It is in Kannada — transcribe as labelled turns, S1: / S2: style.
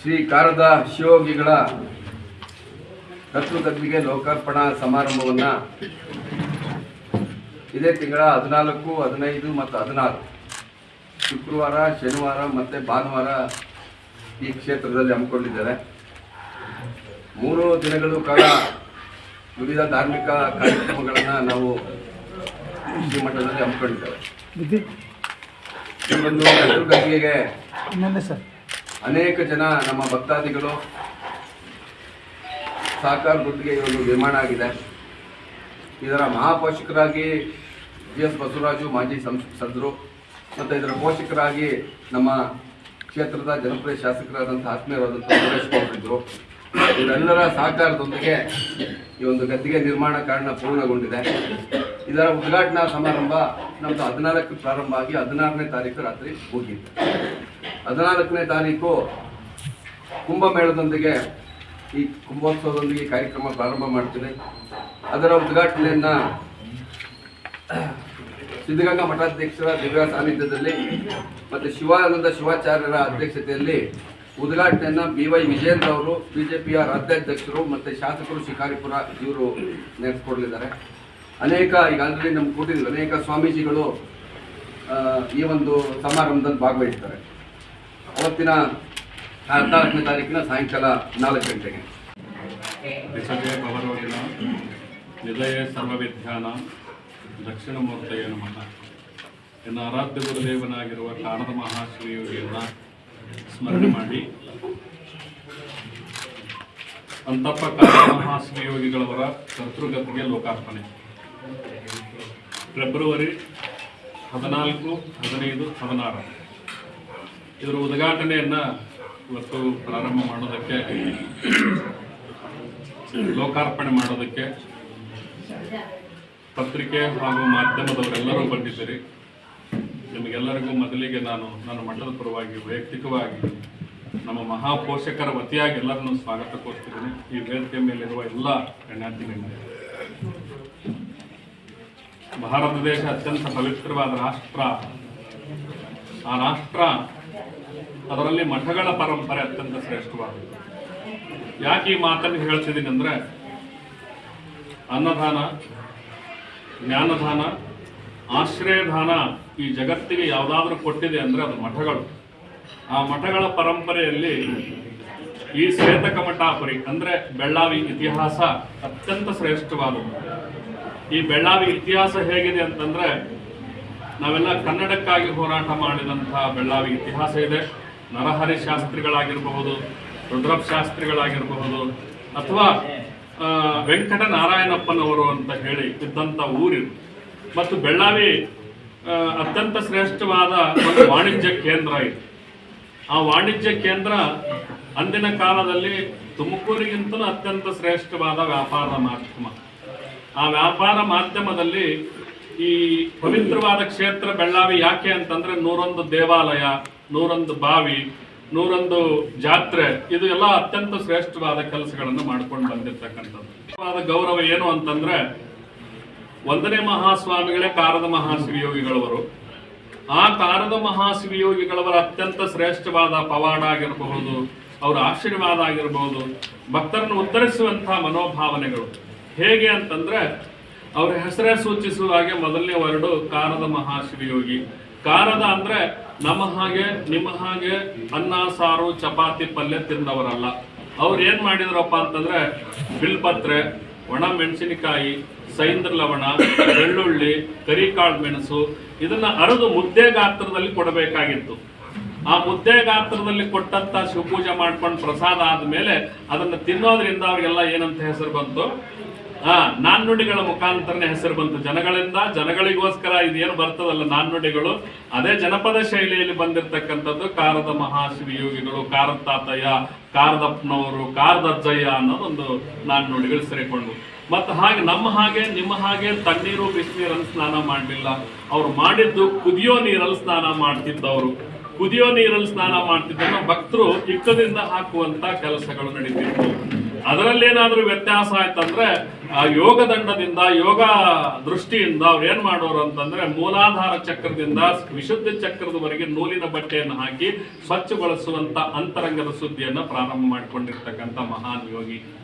S1: ಶ್ರೀ ಕಾರದ ಶಿವಯೋಗಿಗಳ ತತ್ವಗದ್ದಿಗೆ ಲೋಕಾರ್ಪಣಾ ಸಮಾರಂಭವನ್ನು ಇದೇ ತಿಂಗಳ ಹದಿನಾಲ್ಕು ಹದಿನೈದು ಮತ್ತು ಹದಿನಾರು. ಶುಕ್ರವಾರ ಶನಿವಾರ ಮತ್ತು ಭಾನುವಾರ ಈ ಕ್ಷೇತ್ರದಲ್ಲಿ ಹಮ್ಮಿಕೊಂಡಿದ್ದಾರೆ. ಮೂರು ದಿನಗಳು ಕಾಲ ವಿವಿಧ ಧಾರ್ಮಿಕ ಕಾರ್ಯಕ್ರಮಗಳನ್ನು ನಾವು ಶ್ರೀ ಮಠದಲ್ಲಿ ಹಮ್ಮಿಕೊಂಡಿದ್ದೇವೆ ಈ ಒಂದು
S2: ಸರ್.
S1: ಅನೇಕ ಜನ ನಮ್ಮ ಭಕ್ತಾದಿಗಳು ಸಾಕಾರ ಗುತ್ತಿಗೆ ಒಂದು ನಿರ್ಮಾಣ ಆಗಿದೆ. ಇದರ ಮಹಾಪೋಷಕರಾಗಿ ಜಿ ಎಸ್ ಬಸವರಾಜು, ಮಾಜಿ ಸಂಸದರು ಮತ್ತು ಇದರ ಪೋಷಕರಾಗಿ ನಮ್ಮ ಕ್ಷೇತ್ರದ ಜನಪ್ರಿಯ ಶಾಸಕರಾದಂಥ ಆತ್ಮೀಯರಾದಂಥ ಸುರೇಶ್ ಗೌಡರಿದ್ದರು ಇವರೆಲ್ಲರ ಸಹಕಾರದೊಂದಿಗೆ ಈ ಒಂದು ಗದ್ದಿಗೆ ನಿರ್ಮಾಣ ಕಾರಣ ಪೂರ್ಣಗೊಂಡಿದೆ. ಇದರ ಉದ್ಘಾಟನಾ ಸಮಾರಂಭ ನಮ್ದು ಹದಿನಾಲ್ಕು ಪ್ರಾರಂಭ ಆಗಿ ಹದಿನಾರನೇ ತಾರೀಕು ರಾತ್ರಿ ಮುಗಿಯಿತು ಹದಿನಾಲ್ಕನೇ ತಾರೀಕು ಕುಂಭಮೇಳದೊಂದಿಗೆ ಈ ಕುಂಭೋತ್ಸವದೊಂದಿಗೆ ಕಾರ್ಯಕ್ರಮ ಪ್ರಾರಂಭ ಮಾಡ್ತೀನಿ ಅದರ ಉದ್ಘಾಟನೆಯನ್ನ ಸಿದ್ಧಗಂಗಾ ಮಠಾಧ್ಯಕ್ಷರ ದಿವ್ಯ ಸಾನ್ನಿಧ್ಯದಲ್ಲಿ ಮತ್ತು ಶಿವಾನಂದ ಶಿವಾಚಾರ್ಯರ ಅಧ್ಯಕ್ಷತೆಯಲ್ಲಿ ಉದ್ಘಾಟನೆಯನ್ನು ಬಿ ವೈ ವಿಜೇಂದ್ರ ಅವರು, ಬಿಜೆಪಿಯ ರಾಜ್ಯಾಧ್ಯಕ್ಷರು ಮತ್ತು ಶಾಸಕರು ಶಿಕಾರಿಪುರ ಇವರು ನಡೆಸ್ಕೊಡ್ಲಿದ್ದಾರೆ ಅನೇಕ ಈಗ ಆಲ್ರೆಡಿ ನಮ್ಗೆ ಕೊಟ್ಟಿದ್ದೀವಿ ಅನೇಕ ಸ್ವಾಮೀಜಿಗಳು ಈ ಒಂದು ಸಮಾರಂಭದಲ್ಲಿ ಭಾಗವಹಿಸ್ತಾರೆ. ಅವತ್ತಿನ ಹದಿನಾಲ್ಕನೇ ತಾರೀಕಿನ ಸಾಯಂಕಾಲ ನಾಲ್ಕು ಗಂಟೆಗೆ.
S3: ನಿಲಯ ಭವರೋಗಿಣ ನಿಲಯ ಸರ್ವವಿದ್ಯಾನ ದಕ್ಷಿಣಮೂರ್ತಯ ನಮಃ. ಇನ್ನು ಆರಾಧ್ಯ ಗುರುದೇವನಾಗಿರುವ ಕಾಣದ ಮಹಾಶ್ರೀಯವರಿಗೆಲ್ಲ ಸ್ಮರಣೆ ಮಾಡಿ. ಅಂತಪ್ಪ ಕಾಣದ ಮಹಾಶ್ರೀಯೋಗಿಗಳವರ ಕರ್ತೃಗತಿಗೆ ಲೋಕಾರ್ಪಣೆ. ಫೆಬ್ರವರಿ ಹದಿನಾಲ್ಕು, ಹದಿನೈದು, ಹದಿನಾರು. ಇದರ ಉದ್ಘಾಟನೆಯನ್ನು ಇವತ್ತು ಪ್ರಾರಂಭ ಮಾಡೋದಕ್ಕೆ, ಲೋಕಾರ್ಪಣೆ ಮಾಡೋದಕ್ಕೆ ಪತ್ರಿಕೆ ಹಾಗೂ ಮಾಧ್ಯಮದವರೆಲ್ಲರೂ ಬಂದಿದ್ದೀರಿ. ನಿಮಗೆಲ್ಲರಿಗೂ ಮೊದಲಿಗೆ ನಾನು ನನ್ನ ಮಠದ ಪರವಾಗಿ ವೈಯಕ್ತಿಕವಾಗಿ ನಮ್ಮ ಮಹಾಪೋಷಕರ ವತಿಯಾಗಿ ಎಲ್ಲರನ್ನೂ ಸ್ವಾಗತ ಕೋರ್ತಿದ್ದೀನಿ ಈ ವೇದಿಕೆ ಮೇಲಿರುವ ಎಲ್ಲ ಗಣ್ಯಾತಿಗಳಿಗೆ ಭಾರತ ದೇಶ ಅತ್ಯಂತ ಪವಿತ್ರವಾದ ರಾಷ್ಟ್ರ. ಆ ರಾಷ್ಟ್ರ ಅದರಲ್ಲಿ ಮಠಗಳ ಪರಂಪರೆ ಅತ್ಯಂತ ಶ್ರೇಷ್ಠವಾದದ್ದು. ಯಾಕೆ ಈ ಮಾತನ್ನು ಹೇಳ್ತಿದ್ದೀನಿ ಅಂದ್ರೆ ಅನ್ನದಾನ, ಜ್ಞಾನದಾನ, ಆಶ್ರಯದಾನ ಈ ಜಗತ್ತಿಗೆ ಯಾವುದಾದ್ರೂ ಕೊಟ್ಟಿದೆ ಅಂದ್ರೆ ಅದು ಮಠಗಳು. ಆ ಮಠಗಳ ಪರಂಪರೆಯಲ್ಲಿ ಈ ಶ್ವೇತಕ ಮಠಾಪುರಿ ಅಂದ್ರೆ ಬೆಳ್ಳಾವಿ ಇತಿಹಾಸ ಅತ್ಯಂತ ಶ್ರೇಷ್ಠವಾದದ್ದು. ಈ ಬೆಳ್ಳಾವಿ ಇತಿಹಾಸ ಹೇಗಿದೆ ಅಂತಂದ್ರೆ ನಾವೆಲ್ಲ ಕನ್ನಡಕ್ಕಾಗಿ ಹೋರಾಟ ಮಾಡಿದಂತಹ ಬೆಳ್ಳಾವಿ ಇತಿಹಾಸ ಇದೆ. ನರಹರಿ ಶಾಸ್ತ್ರಿಗಳಾಗಿರಬಹುದು, ರುದ್ರಪ್ ಶಾಸ್ತ್ರಿಗಳಾಗಿರಬಹುದು, ಅಥವಾ ವೆಂಕಟ ನಾರಾಯಣಪ್ಪನವರು ಅಂತ ಹೇಳಿ ಇದ್ದಂಥ ಊರಿದು ಮತ್ತು ಬೆಳ್ಳಾವಿ ಅತ್ಯಂತ ಶ್ರೇಷ್ಠವಾದ ಒಂದು ವಾಣಿಜ್ಯ ಕೇಂದ್ರ ಇದೆ. ಆ ವಾಣಿಜ್ಯ ಕೇಂದ್ರ ಅಂದಿನ ಕಾಲದಲ್ಲಿ ತುಮಕೂರಿಗಿಂತಲೂ ಅತ್ಯಂತ ಶ್ರೇಷ್ಠವಾದ ವ್ಯಾಪಾರ ಮಾಧ್ಯಮ. ಆ ವ್ಯಾಪಾರ ಮಾಧ್ಯಮದಲ್ಲಿ ಈ ಪವಿತ್ರವಾದ ಕ್ಷೇತ್ರ ಬೆಳ್ಳಾವಿ ಯಾಕೆ ಅಂತಂದ್ರೆ ನೂರೊಂದು ದೇವಾಲಯ, ನೂರೊಂದು ಬಾವಿ, ನೂರೊಂದು ಜಾತ್ರೆ, ಇದು ಎಲ್ಲ ಅತ್ಯಂತ ಶ್ರೇಷ್ಠವಾದ ಕೆಲಸಗಳನ್ನು ಮಾಡ್ಕೊಂಡು ಬಂದಿರ್ತಕ್ಕಂಥದ್ದು. ಗೌರವ ಏನು ಅಂತಂದ್ರೆ ಒಂದನೇ ಮಹಾಸ್ವಾಮಿಗಳೇ ಕಾರದ ಮಹಾಶಿವಯೋಗಿಗಳವರು ಆ ಕಾರದ ಮಹಾಶಿವಯೋಗಿಗಳವರ ಅತ್ಯಂತ ಶ್ರೇಷ್ಠವಾದ ಪವಾಡ ಆಗಿರಬಹುದು, ಅವರ ಆಶೀರ್ವಾದ ಆಗಿರಬಹುದು, ಭಕ್ತರನ್ನು ಉತ್ತರಿಸುವಂತಹ ಮನೋಭಾವನೆಗಳು. ಹೇಗೆ ಅಂತಂದ್ರೆ, ಅವರ ಹೆಸರೇ ಸೂಚಿಸುವ ಹಾಗೆ ಮೊದಲನೇ ವರ್ಡು ಕಾರದ ಮಹಾಶಿವಯೋಗಿ ಕಾರದ ಅಂದ್ರೆ ನಮ್ಮ ಹಾಗೆ, ನಿಮ್ಮ ಹಾಗೆ ಅನ್ನ, ಸಾರು, ಚಪಾತಿ, ಪಲ್ಯ ತಿಂದವರಲ್ಲ. ಅವ್ರು ಏನ್ ಮಾಡಿದ್ರಪ್ಪ ಅಂತಂದ್ರೆ, ಬಿಲ್ಪತ್ರೆ, ಒಣ ಮೆಣಸಿನಕಾಯಿ, ಸೈಂದ್ರ ಲವಣ, ಬೆಳ್ಳುಳ್ಳಿ, ಕರಿಕಾಳು ಮೆಣಸು, ಇದನ್ನ ಅರದು ಮುದ್ದೆ ಗಾತ್ರದಲ್ಲಿ ಕೊಡಬೇಕಾಗಿತ್ತು. ಆ ಮುದ್ದೆ ಗಾತ್ರದಲ್ಲಿ ಕೊಟ್ಟಂತ ಶಿವಪೂಜೆ ಮಾಡ್ಕೊಂಡು ಪ್ರಸಾದ ಆದ್ಮೇಲೆ ಅದನ್ನ ತಿನ್ನೋದ್ರಿಂದ ಅವ್ರಿಗೆಲ್ಲ ಏನಂತ ಹೆಸರು ಬಂತು? ಆ, ನಾಣ್ಣುಡಿಗಳ ಮುಖಾಂತರನೇ ಹೆಸರು ಬಂತು. ಜನಗಳಿಂದ ಜನಗಳಿಗೋಸ್ಕರ ಇದೇನು ಬರ್ತದಲ್ಲ ನಾಣ್ಣುಡಿಗಳು? ಅದೇ ಜನಪದ ಶೈಲಿಯಲ್ಲಿ ಬಂದಿರತಕ್ಕಂಥದ್ದು ಕಾರದ ಮಹಾಶಿವಯೋಗಿಗಳು ಕಾರದ ತಾತಯ್ಯ ಕಾರದಪ್ಪನವರು ಕಾರದಜ್ಜಯ್ಯ ಅನ್ನೋದೊಂದು ನಾಣ್ಣುಡಿಗಳು ಸೇರಿಕೊಂಡು. ಮತ್ತು ಹಾಗೆ ನಮ್ಮ ಹಾಗೆ, ನಿಮ್ಮ ಹಾಗೆ ತಣ್ಣೀರು ಬಿಸಿನೀರನ್ನು ಸ್ನಾನ ಮಾಡಲಿಲ್ಲ. ಅವ್ರು ಮಾಡಿದ್ದು ಕುದಿಯೋ ನೀರಲ್ಲಿ ಸ್ನಾನ ಮಾಡ್ತಿದ್ದವರು. ಕುದಿಯೋ ನೀರಲ್ಲಿ ಸ್ನಾನ ಮಾಡ್ತಿದ್ದನ್ನು ಭಕ್ತರು ಇಕ್ಕದಿಂದ ಹಾಕುವಂತ ಕೆಲಸಗಳು ನಡೀತಿತ್ತು. ಅದರಲ್ಲೇನಾದ್ರೂ ವ್ಯತ್ಯಾಸ ಆಯ್ತಂದ್ರೆ, ಆ ಯೋಗ ದಂಡದಿಂದ ಯೋಗ ದೃಷ್ಟಿಯಿಂದ ಅವ್ರು ಏನ್ ಮಾಡೋರು ಅಂತಂದ್ರೆ, ಮೂಲಾಧಾರ ಚಕ್ರದಿಂದ ವಿಶುದ್ಧ ಚಕ್ರದವರೆಗೆ ನೂಲಿನ ಬಟ್ಟೆಯನ್ನು ಹಾಕಿ ಸ್ವಚ್ಛಗೊಳಿಸುವಂತ ಅಂತರಂಗದ ಸುದ್ದಿಯನ್ನು ಪ್ರಾರಂಭ ಮಾಡಿಕೊಂಡಿರ್ತಕ್ಕಂಥ ಮಹಾನ್ ಯೋಗಿ